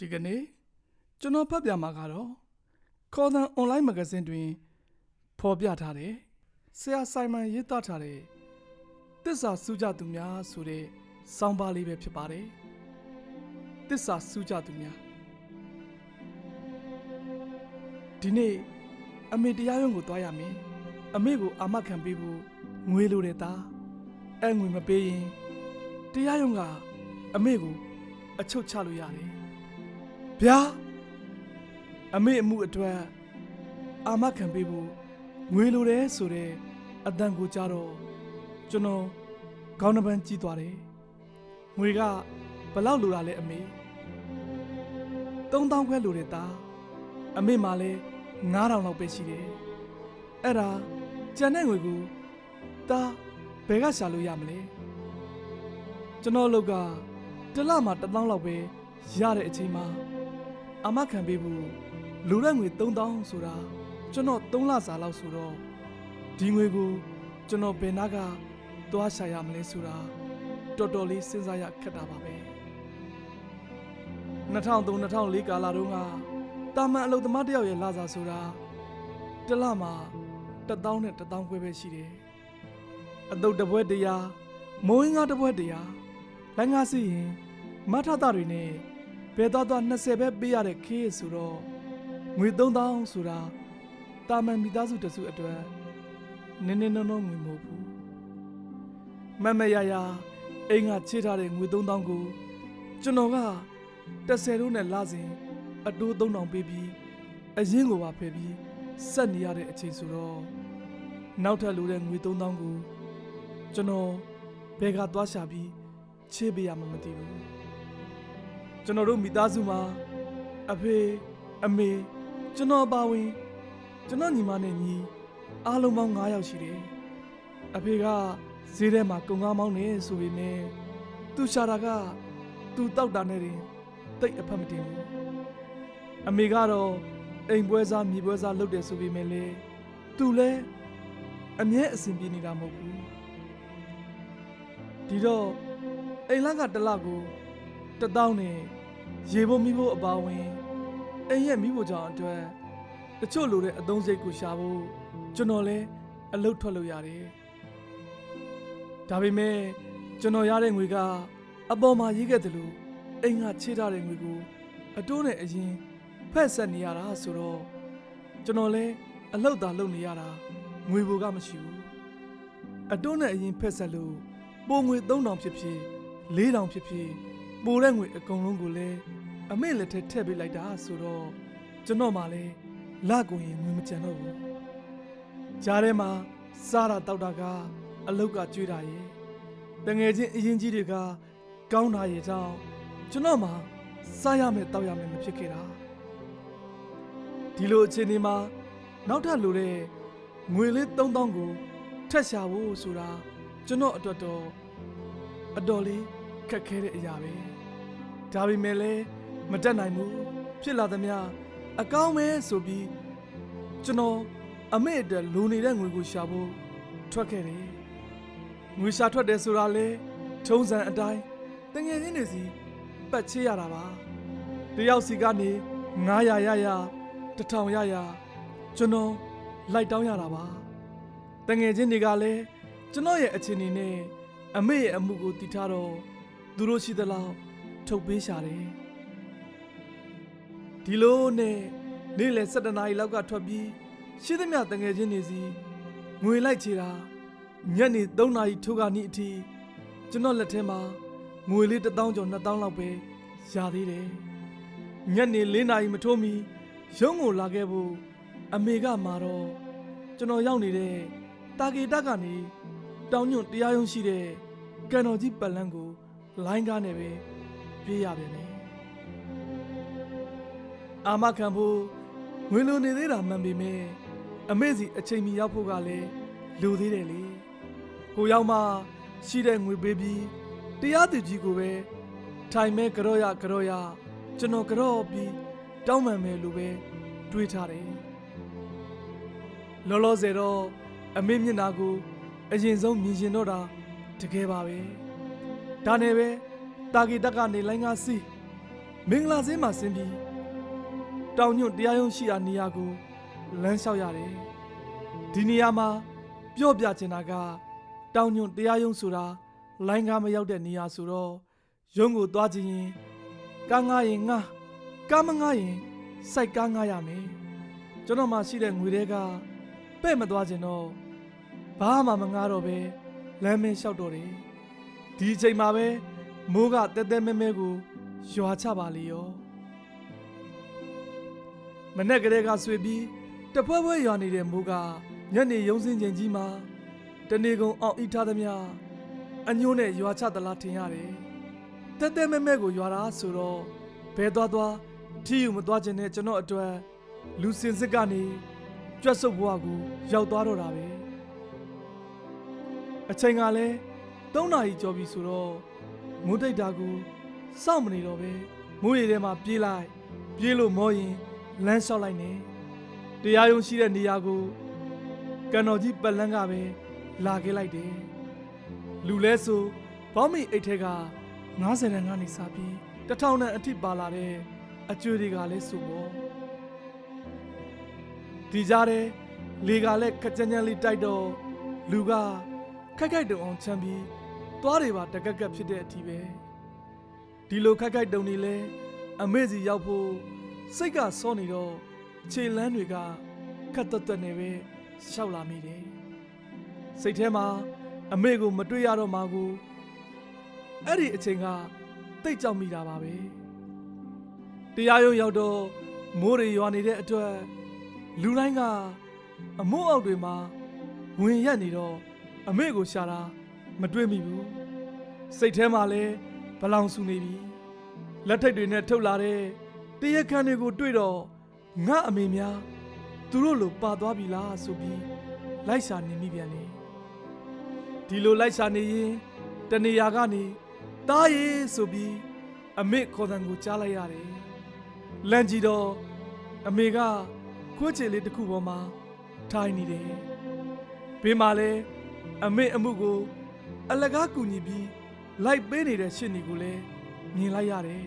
ဒီကနေ့ကျွန်တော်ဖတ်ပြမှာကတော့ခေါ်သံ online magazine တွင်ဖော်ပြထားတဲ့ဆရာဆိုင်မန်ရေးသားထားတဲ့တစ္ဆာစူးကြသူများဆိုတဲ့စောင်းပါလေးပဲဖြစ်ပါတယ်တစ္ဆာစူးကြသူများဒီနေ့အမေတရားရုံးကိုတွားရမယ်အမေကိုအာမခံပေးဖို့ငွေလိုတဲ့သားအဲ့ငွေမပေးရင်တရားရုံးကအမေကိုအချုပ်ချလို့ရတယ် ဗျာအမေအမှုအတွက်အာမခံပေးဖို့ငွေလိုတယ်ဆိုတဲ့အတန်ကိုကြတော့ကျွန်တော်ခေါင်းနှပန်းကြီးသွားတယ်ငွေကဘယ်လောက်လိုတာလဲအမေ3000ခွဲလိုတယ်တာအမေမှလည်း9000လောက်ပဲရှိတယ်အဲ့ဒါကြံတဲ့ငွေကိုတာဘယ်ကရှာလို့ရမလဲကျွန်တော်အလုပ်ကတစ်လမှ1000လောက်ပဲရတဲ့အချိန်မှာ အမခံပေးဖို့လူရက်ငွေ3000ဆိုတာကျွန်တော်3လစာလောက်ဆိုတော့ဒီငွေကိုကျွန်တော်ဘယ်နာကသွားရှာရမလဲဆိုတာတော်တော်လေးစဉ်းစားရခက်တာပါပဲ2003-2004ကာလတုန်းကတာမန်အလုပ်သမားတယောက်ရဲ့လစာဆိုတာတစ်လမှာ1000နဲ့1000ခွဲပဲရှိတယ်အတုပ်တစ်ပွဲတရာမိုးရင်းကားတစ်ပွဲတရာလိုင်းကားစီရင်မထတာတွေနဲ့ ဘယ်တော့တော့20ပဲပေးရတဲ့ခေးဆိုတော့ငွေ3000ဆိုတာတာမန်မိသားစုတစုအတွက်နည်းနည်းနောနောငွေမဟုတ်ဘူးမမရရအိမ်ကချေးထားတဲ့ငွေ3000ကိုကျွန်တော်က30တို့နဲ့လာစဉ်အတိုး3000ပေးပြီးအရင်ကိုပါဖယ်ပြီးဆက်နေရတဲ့အချိန်ဆိုတော့နောက်ထပ်လိုတဲ့ငွေ3000ကိုကျွန်တော်ဘယ်ကသွားရှာပြီးချေးပေးရမှမသိဘူး ကျွန်တော်တို့မိသားစုမှာအဖေအမေကျွန်တော်အပါဝင်ကျွန်တော်ညီမနဲ့ညီအားလုံးပေါင်း9ယောက်ရှိတယ်။အဖေကဈေးထဲမှာကုန်ကားမောင်းနေဆိုပေမဲ့သူရှာတာကသူတောက်တာနဲ့တင်တိတ်အဖက်မတင်ဘူး။အမေကတော့အိမ်ပွဲစားမြေပွဲစားလုပ်တယ်ဆိုပေမဲ့လေသူလည်းအမြဲအဆင်ပြေနေတာမဟုတ်ဘူး။ဒီတော့အိမ်လက်ကတစ်လကိုတပေါင်းနဲ့ ရေဖို့မိဖို့အပါဝင်အိမ်ရဲ့မိဖို့ကြောင့်အတွက်တချို့လိုတဲ့အသုံးစိတ်ကိုရှာဖို့ကျွန်တော်လည်းအလုပ်ထွက်လို့ရတယ်ဒါပေမဲ့ကျွန်တော်ရတဲ့ငွေကအပေါ်မှာရေးခဲ့တယ်လို့အိမ်ကချေးထားတဲ့ငွေကိုအတိုးနဲ့အရင်ဖက်ဆက်နေရတာဆိုတော့ကျွန်တော်လည်းအလုပ်သာလုပ်နေရတာငွေဘိုကမရှိဘူးအတိုးနဲ့အရင်ဖက်ဆက်လို့ပုံငွေ3000ဖြစ်ဖြစ်4000ဖြစ်ဖြစ် ပိုတဲ့ငွေအကုန်လုံးကိုလည်းအမေလက်ထက်ထည့်ပေးလိုက်တာဆိုတော့ကျွန်တော်မှလည်းလကုန်ရင်ငွေမကျန်တော့ဘူးကြားထဲမှာစားတာတောက်တာကအလုတ်ကကျွေးတာရဲ့တငယ်ချင်းအရင်ကြီးတွေကကောင်းတာရဲ့ကြောင့်ကျွန်တော်မှစားရမယ်တောက်ရမယ်မဖြစ်ခဲ့တာဒီလိုအခြေအနေမှာနောက်ထပ်လိုတဲ့ငွေလေး3000ကိုထက်ရှာဖို့ဆိုတာကျွန်တော်အတွက်တော့အတော်လေးခက်ခဲတဲ့အရာပဲ ဒါပေမဲ့လည်းမတက်နိုင်ဘူးဖြစ်လာသမျှအကောင်းပဲဆိုပြီးကျွန်တော်အမေအတွက်လိုနေတဲ့ငွေကိုရှာဖို့ထွက်ခဲ့တယ်ငွေရှာထွက်တယ်ဆိုတာလေထုံးစံအတိုင်းတငယ်ချင်းတွေစီပတ်ချေရတာပါတယောက်စီကနေ900ရရ1000ရရကျွန်တော်လိုက်တောင်းရတာပါတငယ်ချင်းတွေကလည်းကျွန်တော်ရဲ့အခြေအနေနဲ့အမေရဲ့အမှုကိုတည်ထားတော့သူတို့ရှိသလောက် ထုတ်ပေးရှာတယ်ဒီလိုနဲ့နေ့လယ်7နာရီလောက်ကထွက်ပြီးရှိသမျှတငယ်ချင်းတွေစီငွေလိုက်ချေတာညနေ3နာရီထိုးကနီးအထိကျွန်တော်လက်ထဲမှာငွေလေး1000ကျော်2000လောက်ပဲရသေးတယ်ညနေ4နာရီမထိုးမီရုံးကိုလာခဲ့ဖို့အမေကမှာတော့ကျွန်တော်ရောက်နေတဲ့တာဂေတက်ကနေတောင်ညွန့်တရားရုံးရှိတဲ့ကန်တော်ကြီးပတ်လန်းကိုလိုင်းကားနဲ့ပဲ ပြေးရပြန်တယ်အာမခံဖို့ငွေလိုနေသေးတာမှန်ပေမဲ့အမေစီအချိန်မီရောက်ဖို့ကလည်းလိုသေးတယ်လေဟိုရောက်မှရှိတဲ့ငွေပေးပြီးတရားသူကြီးကိုပဲထိုင်မဲကြော့ရကြော့ရကျွန်တော်ကြော့ပြီးတောင်းပန်မယ်လို့ပဲတွေးထားတယ်လောလောဆယ်တော့အမေမျက်နှာကို အရင်ဆုံးမြင်ရှင်တော့တာတကယ်ပါပဲဒါနဲ့ပဲ တာဂီတက်ကနေလိုင်းကားစီးမင်္ဂလာစင်းမှာဆင်းပြီးတောင်ညွန့်တရားရုံးရှိရာနေရာကိုလမ်းလျှောက်ရတယ်ဒီနေရာမှာပြော့ပြချင်တာကတောင်ညွန့်တရားရုံးဆိုတာလိုင်းကားမရောက်တဲ့နေရာဆိုတော့ရုံးကိုသွားခြင်းရင်ကားငားရင်ငားကားမငားရင်စိုက်ကားငားရမယ်ကျွန်တော်မှရှိတဲ့ငွေတွေကပဲ့မသွားခြင်းတော့ဘာမှမငားတော့ပဲလမ်းမင်းလျှောက်တော့တယ်ဒီအချိန်မှာပဲ မိုးကတဲတဲမဲမဲကိုရွာချပါလေရောမနေ့ကလေးကဆွေပြီးတပွဲပွဲရွာနေတဲ့မိုးကညနေရုံးစင်းချိန်ကြီးမှာတနေကုန်အောင်ဤထားသမျှအညိုးနဲ့ရွာချသလားထင်ရတယ်တဲတဲမဲမဲကိုရွာတာဆိုတော့ဘဲသွားသွားထီယူမသွားခြင်းနဲ့ကျွန်တော်အတွက်လူစင်စစ်ကနေကြွတ်ဆုပ်ဘဝကိုရောက်သွားတော့တာပဲအချိန်ကလည်း၃နာရီကျော်ပြီဆိုတော့ မိုးတိတ်တာကိုစောင့်မနေတော့ပဲမိုးရေထဲမှာပြေးလိုက်ပြေးလို့မောရင်လမ်းလျှောက်လိုက်နေတရားရုံးရှိတဲ့နေရာကိုကန်တော်ကြီးပတ်လန်းကပဲလာခဲ့လိုက်တယ်လူလဲဆိုဘောင်းမီအိတ်ထဲက90တန်းကနေစပြီးတစ်ထောင်တန်းအထိပါလာတဲ့အကျွေတွေကလည်းဆိုပေါ့ဒီကြားထဲလေကလည်းခက်ကြမ်းကြမ်းလေးတိုက်တော့လူကခက်ခိုက်တုံအောင်ချမ်းပြီး သွားတွေပါတကက်ကက်ဖြစ်တဲ့အထိပဲဒီလိုခက်ခိုက်တုံနေလဲအမေစီရောက်ဖို့စိတ်ကစောနေတော့ခြေလန်းတွေကခက်တက်တက်နေပဲရှောက်လာမိတယ်စိတ်ထဲမှာအမေကိုမတွေ့ရတော့မှကိုအဲ့ဒီအချိန်ကတိတ်ကြောက်မိတာပါပဲတရားရုံးရောက်တော့မိုးတွေရွာနေတဲ့အတွက်လူတိုင်းကအမိုးအောက်တွေမှာဝင်ရက်နေတော့အမေကိုရှာတာ မတွေ့မိဘူးစိတ်ထဲမှာလည်းဘလောင်ဆူနေပြီလက်ထိတ်တွေနဲ့ထုတ်လာတဲ့တရက်ခန်းတွေကိုတွေ့တော့ငါအမေများသူတို့လိုပါသွားပြီလားဆိုပြီးလိုက်ရှာနေမိပြန်လေဒီလိုလိုက်ရှာနေရင်တနေရာကနေတားရီဆိုပြီးအမေခေါ်တံကိုကြားလိုက်ရတယ်လန့်ကြည့်တော့အမေကခွေးချေလေးတစ်ခုပေါ်မှာထိုင်နေတယ်ဘေးမှာလဲအမေအမှုကို အလကားကူညီပြီးလိုက်ပေးနေတဲ့ရှင့်နီကိုလည်းမြင်လိုက်ရတယ်